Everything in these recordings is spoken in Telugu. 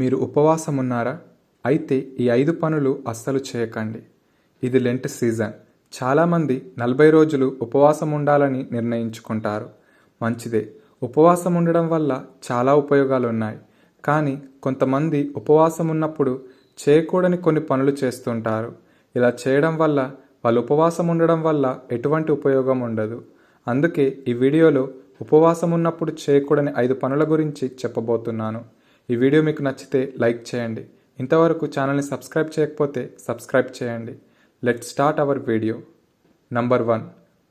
మీరు ఉపవాసం ఉన్నారా అయితే ఈ ఐదు పనులు అస్సలు చేయకండి. ఇది లెంట్ సీజన్ చాలామంది నలభై రోజులు ఉపవాసం ఉండాలని నిర్ణయించుకుంటారు. మంచిదే. ఉపవాసం ఉండడం వల్ల చాలా ఉపయోగాలు ఉన్నాయి కానీ కొంతమంది ఉపవాసం ఉన్నప్పుడు చేయకూడని కొన్ని పనులు చేస్తుంటారు. ఇలా చేయడం వల్ల వాళ్ళు ఉపవాసం ఉండడం వల్ల ఎటువంటి ఉపయోగం ఉండదు. అందుకే ఈ వీడియోలో ఉపవాసం ఉన్నప్పుడు చేయకూడని ఐదు పనుల గురించి చెప్పబోతున్నాను. ఈ వీడియో మీకు నచ్చితే లైక్ చేయండి. ఇంతవరకు ఛానల్ని సబ్స్క్రైబ్ చేయకపోతే సబ్స్క్రైబ్ చేయండి. Let start our video number one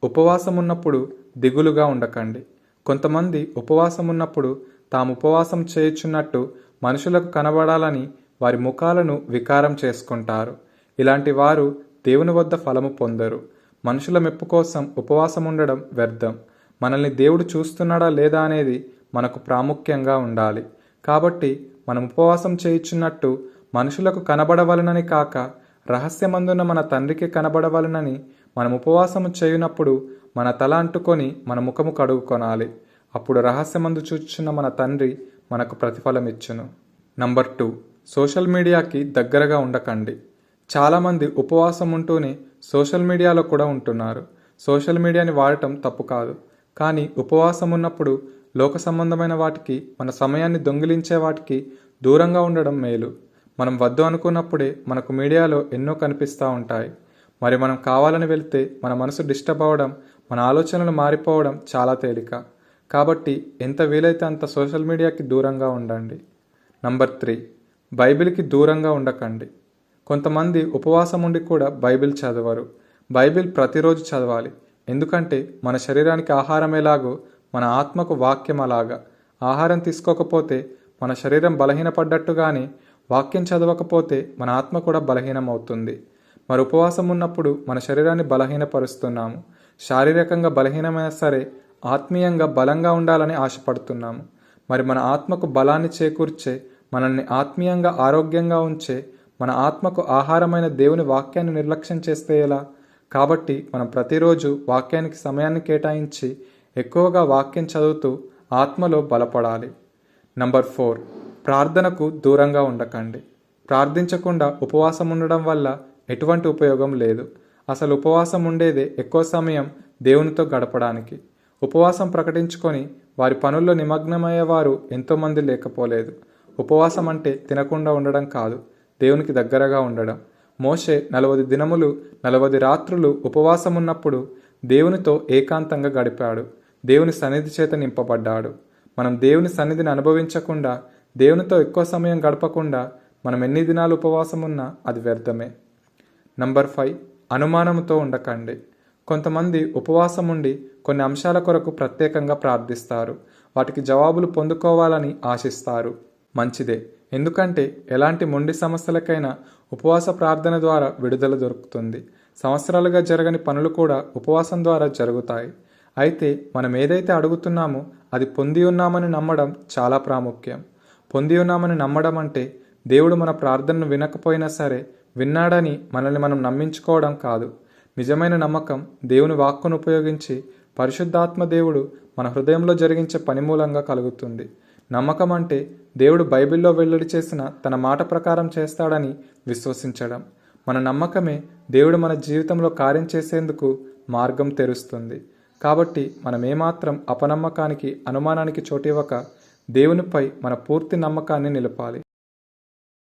ఉపవాసం ఉన్నప్పుడు దిగులుగా ఉండకండి. కొంతమంది ఉపవాసం ఉన్నప్పుడు తాము ఉపవాసం చేయుచున్నట్టు మనుషులకు కనబడాలని వారి ముఖాలను వికారం చేసుకుంటారు. ఇలాంటి వారు దేవుని వద్ద ఫలము పొందరు. మనుషుల మెప్పు కోసం ఉపవాసం ఉండడం వ్యర్థం. మనల్ని దేవుడు చూస్తున్నాడా లేదా అనేది మనకు ప్రాముఖ్యంగా ఉండాలి. కాబట్టి మనం ఉపవాసం చేయుచున్నట్టు మనుషులకు కనబడవలనని కాక రహస్యమందున మన తండ్రికి కనబడవలనని మనం ఉపవాసము చేయునప్పుడు మన తల అంటుకొని మన ముఖము కడుగుకొనాలి. అప్పుడు రహస్యమందు చూచున్న మన తండ్రి మనకు ప్రతిఫలం ఇచ్చును నంబర్ టూ సోషల్ మీడియాకి దగ్గరగా ఉండకండి. చాలామంది ఉపవాసం ఉంటూనే సోషల్ మీడియాలో కూడా ఉంటున్నారు. సోషల్ మీడియాని వాడటం తప్పు కాదు. కానీ ఉపవాసం ఉన్నప్పుడు లోక సంబంధమైన వాటికి మన సమయాన్ని దొంగిలించే వాటికి దూరంగా ఉండడం మేలు. మనం వద్దు అనుకున్నప్పుడే మనకు మీడియాలో ఎన్నో కనిపిస్తూ ఉంటాయి. మరి మనం కావాలని వెళ్తే మన మనసు డిస్టర్బ్ అవ్వడం మన ఆలోచనలు మారిపోవడం చాలా తేలిక. కాబట్టి ఎంత వీలైతే అంత సోషల్ మీడియాకి దూరంగా ఉండండి. నంబర్ త్రీ బైబిల్కి దూరంగా ఉండకండి. కొంతమంది ఉపవాసం ఉండి కూడా బైబిల్ చదవరు. బైబిల్ ప్రతిరోజు చదవాలి. ఎందుకంటే మన శరీరానికి ఆహారం ఎలాగో మన ఆత్మకు వాక్యం అలాగా. ఆహారం తీసుకోకపోతే మన శరీరం బలహీనపడ్డట్టుగానే వాక్యం చదవకపోతే మన ఆత్మ కూడా బలహీనం అవుతుంది మరి ఉపవాసం ఉన్నప్పుడు మన శరీరాన్ని బలహీనపరుస్తున్నాము. శారీరకంగా బలహీనమైనా సరే ఆత్మీయంగా బలంగా ఉండాలని ఆశపడుతున్నాము. మరి మన ఆత్మకు బలాన్ని చేకూర్చే మనల్ని ఆత్మీయంగా ఆరోగ్యంగా ఉంచే మన ఆత్మకు ఆహారమైన దేవుని వాక్యాన్ని నిర్లక్ష్యం చేస్తే ఎలా? కాబట్టి మనం ప్రతిరోజు వాక్యానికి సమయాన్ని కేటాయించి ఎక్కువగా వాక్యం చదువుతూ ఆత్మలో బలపడాలి. నంబర్ ఫోర్ ప్రార్థనకు దూరంగా ఉండకండి. ప్రార్థించకుండా ఉపవాసం ఉండడం వల్ల ఎటువంటి ఉపయోగం లేదు. అసలు ఉపవాసం ఉండేదే ఎక్కువ సమయం దేవునితో గడపడానికి. ఉపవాసం ప్రకటించుకొని వారి పనుల్లో నిమగ్నమయ్యేవారు ఎంతోమంది లేకపోలేదు. ఉపవాసం అంటే తినకుండా ఉండడం కాదు దేవునికి దగ్గరగా ఉండడం. మోషే నలవది దినములు నలవది రాత్రులు ఉపవాసం ఉన్నప్పుడు దేవునితో ఏకాంతంగా గడిపాడు. దేవుని సన్నిధి చేత నింపబడ్డాడు. మనం దేవుని సన్నిధిని అనుభవించకుండా దేవునితో ఎక్కువ సమయం గడపకుండా మనం ఎన్ని దినాలు ఉపవాసం ఉన్నా అది వ్యర్థమే. నంబర్ ఫైవ్ అనుమానంతో ఉండకండి. కొంతమంది ఉపవాసం ఉండి కొన్ని అంశాల కొరకు ప్రత్యేకంగా ప్రార్థిస్తారు. వాటికి జవాబులు పొందుకోవాలని ఆశిస్తారు. మంచిదే. ఎందుకంటే ఎలాంటి మొండి సమస్యలకైనా ఉపవాస ప్రార్థన ద్వారా విడుదల దొరుకుతుంది. సంవత్సరాలుగా జరగని పనులు కూడా ఉపవాసం ద్వారా జరుగుతాయి. అయితే మనం ఏదైతే అడుగుతున్నామో అది పొంది ఉన్నామని నమ్మడం చాలా ప్రాముఖ్యం. పొంది ఉన్నామని నమ్మడం అంటే దేవుడు మన ప్రార్థనను వినకపోయినా సరే విన్నాడని మనల్ని మనం నమ్మించుకోవడం కాదు. నిజమైన నమ్మకం దేవుని వాక్కును ఉపయోగించి పరిశుద్ధాత్మ దేవుడు మన హృదయంలో జరిగించే పని మూలంగా కలుగుతుంది. నమ్మకం అంటే దేవుడు బైబిల్లో వెల్లడి చేసిన తన మాట ప్రకారం చేస్తాడని విశ్వసించడం. మన నమ్మకమే దేవుడు మన జీవితంలో కార్యం చేసేందుకు మార్గం తెరుస్తుంది. కాబట్టి మనం ఏమాత్రం అపనమ్మకానికి అనుమానానికి చోటివ్వక దేవునిపై మన పూర్తి నమ్మకాన్ని నిలపాలి.